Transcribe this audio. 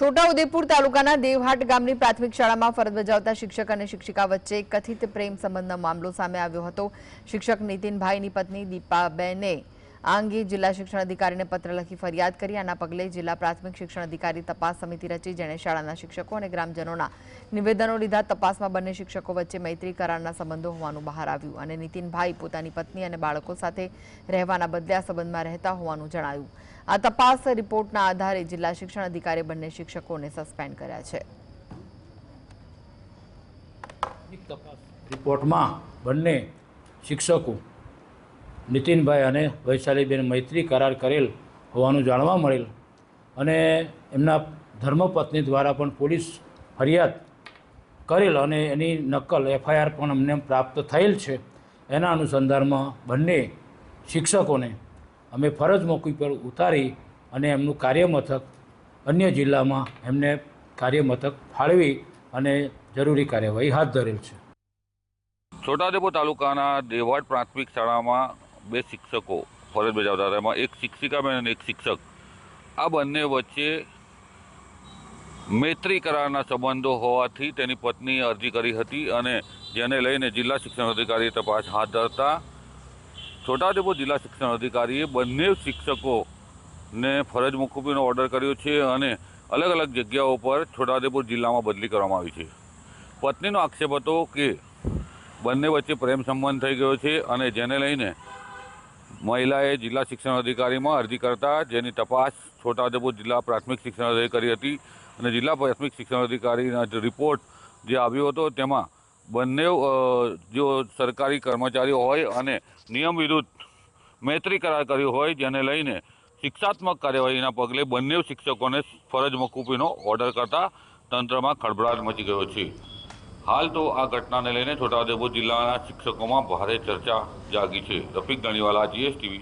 છોટાઉદેપુર તાલુકાના દેવહાટ ગામની પ્રાથમિક શાળામાં ફરજ બજાવતા શિક્ષક અને શિક્ષિકા વચ્ચે કથિત પ્રેમ સંબંધનો મામલો સામે આવ્યો હતો. શિક્ષક નીતિનભાઈની પત્ની દીપાબેને આ અંગે જિલ્લા શિક્ષણ અધિકારીને પત્ર લખી ફરિયાદ કરી. આના પગલે જિલ્લા પ્રાથમિક શિક્ષણ અધિકારી તપાસ સમિતિ રચી, જેણે શાળાના શિક્ષકો અને ગ્રામજનોના નિવેદનો લીધા. તપાસમાં બંને શિક્ષકો વચ્ચે મૈત્રી કરારના સંબંધો હોવાનું બહાર આવ્યું અને નીતિનભાઈ પોતાની પત્ની અને બાળકો સાથે રહેવાના બદલે આ સંબંધમાં રહેતા હોવાનું જણાયું. આ તપાસ રિપોર્ટના આધારે જિલ્લા શિક્ષણ અધિકારી બંને શિક્ષકોને સસ્પેન્ડ કર્યા છે. રિપોર્ટમાં બંને શિક્ષકો નીતિનભાઈ અને વૈશાલીબેન મૈત્રી કરાર કરેલ હોવાનું જાણવા મળેલ અને એમના ધર્મપત્ની દ્વારા પણ પોલીસ ફરિયાદ કરેલ અને એની નકલ એફઆઈઆર પણ અમને પ્રાપ્ત થયેલ છે. એના અનુસંધાનમાં બંને શિક્ષકોને અમે ફરજ મોકલી પર ઉતારી અને એમનું કાર્યમથક અન્ય જિલ્લામાં એમને કાર્યમથક ફાળવી અને જરૂરી કાર્યવાહી હાથ ધરેલ છે. છોટાઉદેપુર તાલુકાના દેવાડ પ્રાથમિક શાળામાં બે શિક્ષકો ફરજ બજાવતા હતા. એમાં એક શિક્ષિકાબેન અને એક શિક્ષક. આ બંને વચ્ચે મૈત્રી કરારના સંબંધો હોવાથી તેની પત્નીએ અરજી કરી હતી અને જેને લઈને જિલ્લા શિક્ષણ અધિકારીએ તપાસ હાથ ધરતા છોટાઉદેપુર જિલ્લા શિક્ષણ અધિકારીએ બંને શિક્ષકોને ફરજ મુકુબીનો ઓર્ડર કર્યો છે અને અલગ અલગ જગ્યાઓ પર છોટાઉદેપુર જિલ્લામાં બદલી કરવામાં આવી છે. પત્નીનો આક્ષેપ હતો કે બંને વચ્ચે પ્રેમ સંબંધ થઈ ગયો છે અને જેને લઈને મહિલાએ જિલ્લા શિક્ષણ અધિકારીમાં અરજી કરતા જેની તપાસ છોટાઉદેપુર જિલ્લા પ્રાથમિક શિક્ષણ અધિકારી કરી હતી અને જિલ્લા પ્રાથમિક શિક્ષણ અધિકારીના રિપોર્ટ જે આવ્યો હતો તેમાં બંને જો સરકારી કર્મચારીઓ હોય અને નિયમ વિરુદ્ધ મૈત્રી કરાર કર્યો હોય જેને લઈને શિક્ષાત્મક કાર્યવાહીના પગલે બંને શિક્ષકોને ફરજ મકૂફીનો ઓર્ડર કરતા તંત્રમાં ખળભળાટ મચી ગયો છે. હાલ તો આ ઘટનાને લઈને છોટાઉદેપુર જિલ્લાના શિક્ષકોમાં ભારે ચર્ચા જાગી છે. રફીક ગણીવાલા જીએસટીવી